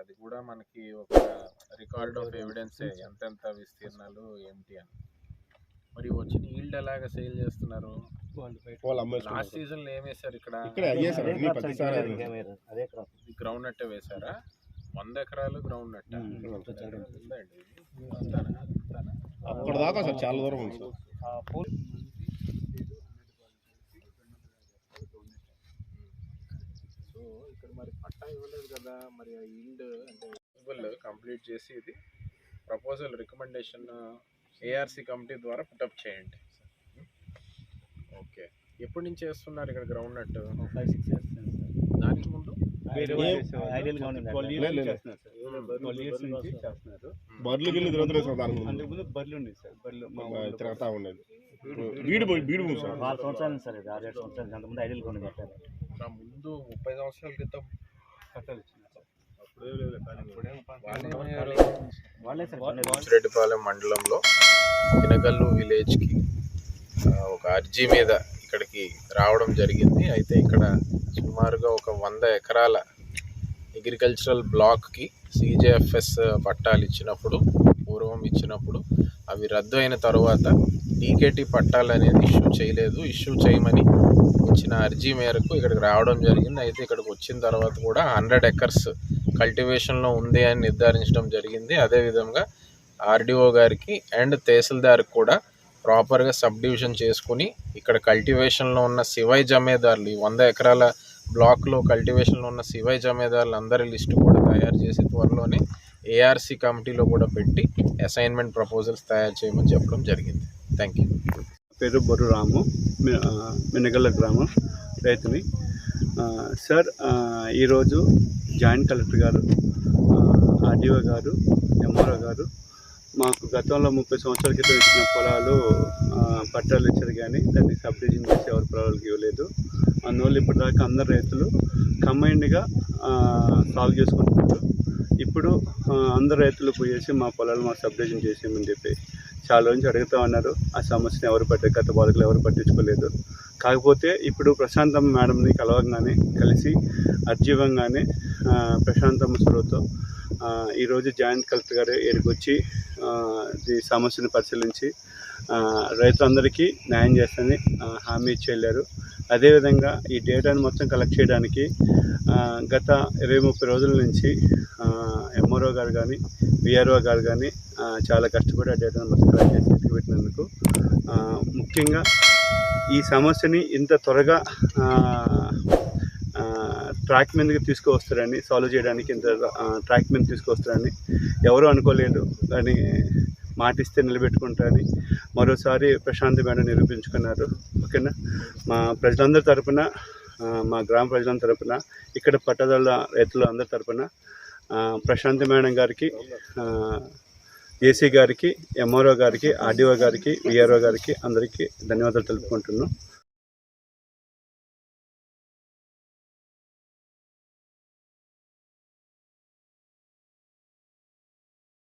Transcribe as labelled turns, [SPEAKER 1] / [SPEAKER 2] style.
[SPEAKER 1] అది కూడా మనకి ఒక రికార్డ్ ఆఫ్ ఎవిడెన్స్ ఎంతెంత విస్తీర్ణాలు ఏంటి అని. మరి వచ్చిన ఈల్డ్ ఎలాగ సేల్ చేస్తున్నారు? లాస్ట్ సీజన్లో ఏం వేశారు ఇక్కడ? గ్రౌండ్ నట్టే వేశారా? వంద ఎకరాలు గ్రౌండ్ నట్ట?
[SPEAKER 2] అక్కడ దాకా సార్ చాలా దూరం ఉంది
[SPEAKER 1] సో ఇక్కడ మరి పట్టా ఇవ్వలేదు కదా మరి ఆ ఈల్డ్ అంటే కంప్లీట్ చేసి ఇది ప్రపోజల్ రికమెండేషన్ ఏఆర్సి కమిటీ ద్వారా పుటప్ చేయండి. ఓకే ఎప్పటి నుంచి చేస్తున్నారు ఇక్కడ ground nut
[SPEAKER 3] five six years
[SPEAKER 1] దానికి ముందు?
[SPEAKER 3] ఐడియల్గా ఉంది
[SPEAKER 2] లే, లే, లే.
[SPEAKER 4] ట్వెల్వ్ ఇయర్స్ నుంచి చేస్తున్నారు.
[SPEAKER 2] బర్రెలు గిల్లు తిరుగుతున్నాయి సార్ దాని ముందు
[SPEAKER 4] అంతకుముందు బర్రెలు ఉండేది సార్ ఊళ్ళో
[SPEAKER 2] తిరుగుతా ఉండేది. బీడు బీడు సార్.
[SPEAKER 3] నాలుగు సంవత్సరాలు సార్ ఇది ఆరు ఏడు సంవత్సరాలు అంతకుముందు ఐడియల్గా ఉంది కట్టారు
[SPEAKER 1] నా ముందు ముప్పై సంవత్సరాల క్రితం
[SPEAKER 4] కట్టాలు.
[SPEAKER 1] రెడ్డిపాలెం మండలంలో ఇనగల్లు విలేజ్కి ఒక అర్జీ మీద ఇక్కడికి రావడం జరిగింది. అయితే ఇక్కడ సుమారుగా ఒక వంద ఎకరాల అగ్రికల్చరల్ బ్లాక్కి సిజేఎఫ్ఎస్ పట్టాలు ఇచ్చినప్పుడు పూర్వం ఇచ్చినప్పుడు అవి రద్దు అయిన తర్వాత డీకేటీ పట్టాలు అనేది ఇష్యూ చేయలేదు. ఇష్యూ చేయమని వచ్చిన అర్జీ మేరకు ఇక్కడికి రావడం జరిగింది. అయితే ఇక్కడికి వచ్చిన తర్వాత కూడా హండ్రెడ్ ఎకర్స్ కల్టివేషన్లో ఉంది అని నిర్ధారించడం జరిగింది. అదేవిధంగా ఆర్డీఓ గారికి అండ్ తహసీల్దార్కి కూడా ప్రాపర్గా సబ్ డివిజన్ చేసుకుని ఇక్కడ కల్టివేషన్లో ఉన్న శివై జమేదారులు ఈ వంద ఎకరాల బ్లాక్లో కల్టివేషన్లో ఉన్న శివై జమేదారులు అందరి లిస్టు కూడా తయారు చేసి త్వరలోనే ఏఆర్సీ కమిటీలో కూడా పెట్టి అసైన్మెంట్ ప్రపోజల్స్ తయారు చేయమని చెప్పడం జరిగింది. థ్యాంక్ యూ
[SPEAKER 4] పేరు బొర్రు రాము. మినగల్ల గ్రామం రైతుని. సార్ ఈరోజు జాయింట్ కలెక్టర్ గారు ఆర్డీఓ గారు ఎంఆర్ఓ గారు మాకు గతంలో ముప్పై సంవత్సరాల క్రితం ఇచ్చిన పొలాలు పట్టాలు ఇచ్చారు కానీ దాన్ని సబ్డివిజన్ చేసి ఎవరి పొలాలకు ఇవ్వలేదు. అందువల్ల ఇప్పటిదాకా అందరు రైతులు కంబైన్డ్గా సాల్వ్ చేసుకుంటున్నారు. ఇప్పుడు అందరు రైతులు పోయేసి మా పొలాలు మా సబ్డివిజన్ చేసేయమని చెప్పి చాలా నుంచి అడుగుతా ఉన్నారు. ఆ సమస్యను ఎవరు పట్టి గత బాధకులు ఎవరు పట్టించుకోలేదు. కాకపోతే ఇప్పుడు ప్రశాంతమ్మ మేడంని కలవగానే కలిసి అర్జీవంగానే ప్రశాంతమ్మ చొరవతో ఈరోజు జాయింట్ కలెక్టర్ గారు ఏడుకొచ్చి ఈ సమస్యను పరిశీలించి రైతులందరికీ న్యాయం చేస్తానని హామీ ఇచ్చి వెళ్ళారు. అదేవిధంగా ఈ డేటాను మొత్తం కలెక్ట్ చేయడానికి గత ఇరవై ముప్పై రోజుల నుంచి ఎంఆర్ఓ గారు కానీ విఆర్ఓ గారు కానీ చాలా కష్టపడి ఆ డేటాను మొత్తం కలెక్ట్ చేసి పెట్టినందుకు ముఖ్యంగా ఈ సమస్యని ఇంత త్వరగా ట్రాక్ మీదకి తీసుకువస్తారని సాల్వ్ చేయడానికి ఇంత ట్రాక్ మీద తీసుకువస్తారని ఎవరు అనుకోలేదు. కానీ మాటిస్తే నిలబెట్టుకుంటారని మరోసారి ప్రశాంత్ మేడం నిరూపించుకున్నారు. ఓకేనా? మా ప్రజలందరి తరపున మా గ్రామ ప్రజలందరి తరపున ఇక్కడ పట్టదారుల రైతుల అందరి తరపున ప్రశాంత్ మేడం గారికి ఏసీ గారికి ఎంఆర్ఓ గారికి ఆర్డీఓ గారికి విఆర్ఓ గారికి అందరికీ ధన్యవాదాలు తెలుపుకుంటున్నాం.